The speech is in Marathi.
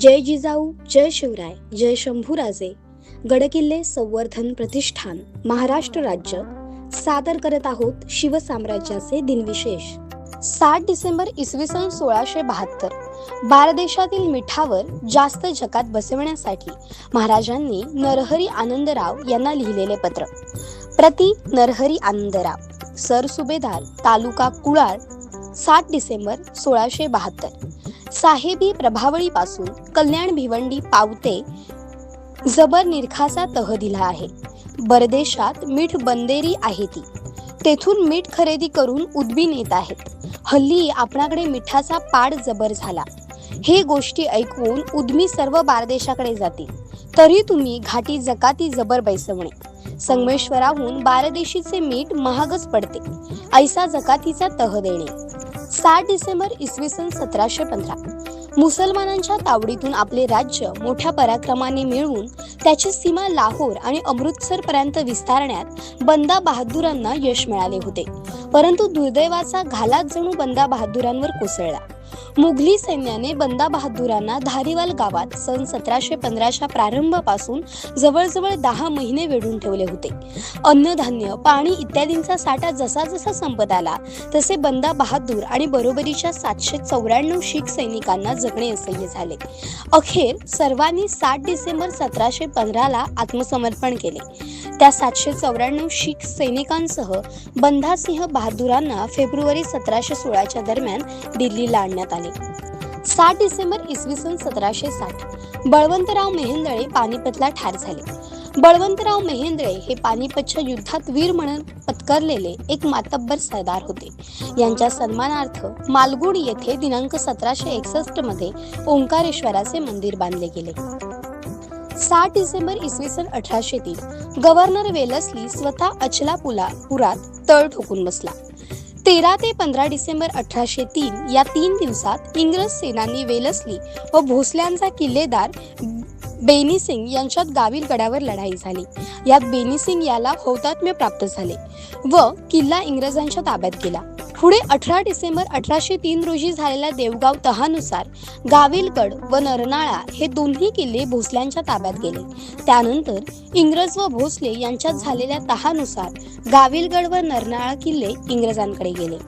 जय जिजाऊ जय शिवराय जय शंभूराजे. गडकिल्ले संवर्धन प्रतिष्ठान महाराष्ट्र राज्य. सादर करत आहोत शिवसाम्राज्याचे दिनविशेष. सात डिसेंबर इसवी सन सोळाशे बहात्तर. बारदेशातील मिठावर जास्त जकात बसवण्यासाठी महाराजांनी नरहरी आनंदराव यांना लिहिलेले पत्र. प्रति नरहरी आनंदराव सर सुभेदार तालुका कुळाळ सात डिसेंबर सोळाशे बहात्तर. साहेबी प्रभावळीपासून कल्याण भिवंडी पावते जबर निरखाचा तह दिला आहे. परदेशात मीठ बंदेरी आहे ती. तेथून मीठ खरेदी करून उदबी नेत आहेत. हल्ली आपणाकडे मिठाचा पाड जबर झाला. हे गोष्टी ऐकून उद्मी सर्व बारदेशाकडे जातील. तरी तुम्ही घाटी जकाती जबर बैसवणे. संगमेश्वराहून बारदेशीचे मीठ महागच पडते. ऐसा जकातीचा तह देणे. सात डिसेंबर इसवी सन सतराशे पंधरा. मुसलमानांच्या तावडीतून आपले राज्य मोठ्या पराक्रमाने मिळवून त्याची सीमा लाहोर आणि अमृतसर पर्यंत विस्तारण्यात बंदा बहादुरांना यश मिळाले होते. परंतु दुर्दैवाचा घालाच जणू बंदा बहादुरांवर कोसळला. मुघली सैन्याने बंदा बहादुरांना धारीवाल गावात सन सतराशे पंधराच्या प्रारंभापासून जवळजवळ दहा महिने वेढून ठेवले होते. अन्नधान्य पाणी इत्यादींचा साठा जसा जसा संपत आला तसे बंदा बहादूर आणि बरोबरीच्या सातशे चौऱ्याण्णव शीख सैनिकांना जगणे असह्य झाले. अखेर सर्वांनी सात डिसेंबर सतराशे पंधराला आत्मसमर्पण केले. त्या सातशे चौऱ्याण्णव शीख सैनिकांसह बंधासिंह बहादुरांना फेब्रुवारी सतराशे सोळाच्या दरम्यान दिल्लीला आणण्यात करण्यात आले. सात डिसेंबर इसवी सन सतराशे साठ बळवंतराव मेहेंदळे पानिपतला ठार झाले. बळवंतराव मेहेंदळे हे पानिपतच्या युद्धात वीर म्हणून पत्करलेले एक मातब्बर सरदार होते. यांच्या सन्मानार्थ मालगुड येथे दिनांक सतराशे एकसष्टमध्ये ओंकारेश्वराचे मंदिर बांधले गेले. सात डिसेंबर इसवी सन अठराशे तीन गव्हर्नर वेलसली स्वतः अचलापुला पुरात तळ ठोकून बसला. तेरा ते पंधरा डिसेंबर अठराशे तीन या तीन दिवसात इंग्रज सेनानी वेलसली व भोसल्यांचा किल्लेदार बेनीसिंग यांच्यात गावील गडावर लढाई झाली. यात बेनीसिंग याला हौतात्म्य प्राप्त झाले व किल्ला इंग्रजांच्या ताब्यात गेला. पुढे अठरा डिसेंबर अठराशे तीन रोजी झालेल्या देवगाव तहानुसार गाविलगड व नरनाळा हे दोन्ही किल्ले भोसल्यांच्या ताब्यात गेले. त्यानंतर इंग्रज व भोसले यांच्यात झालेल्या तहानुसार गाविलगड व नरनाळा किल्ले इंग्रजांकडे गेले.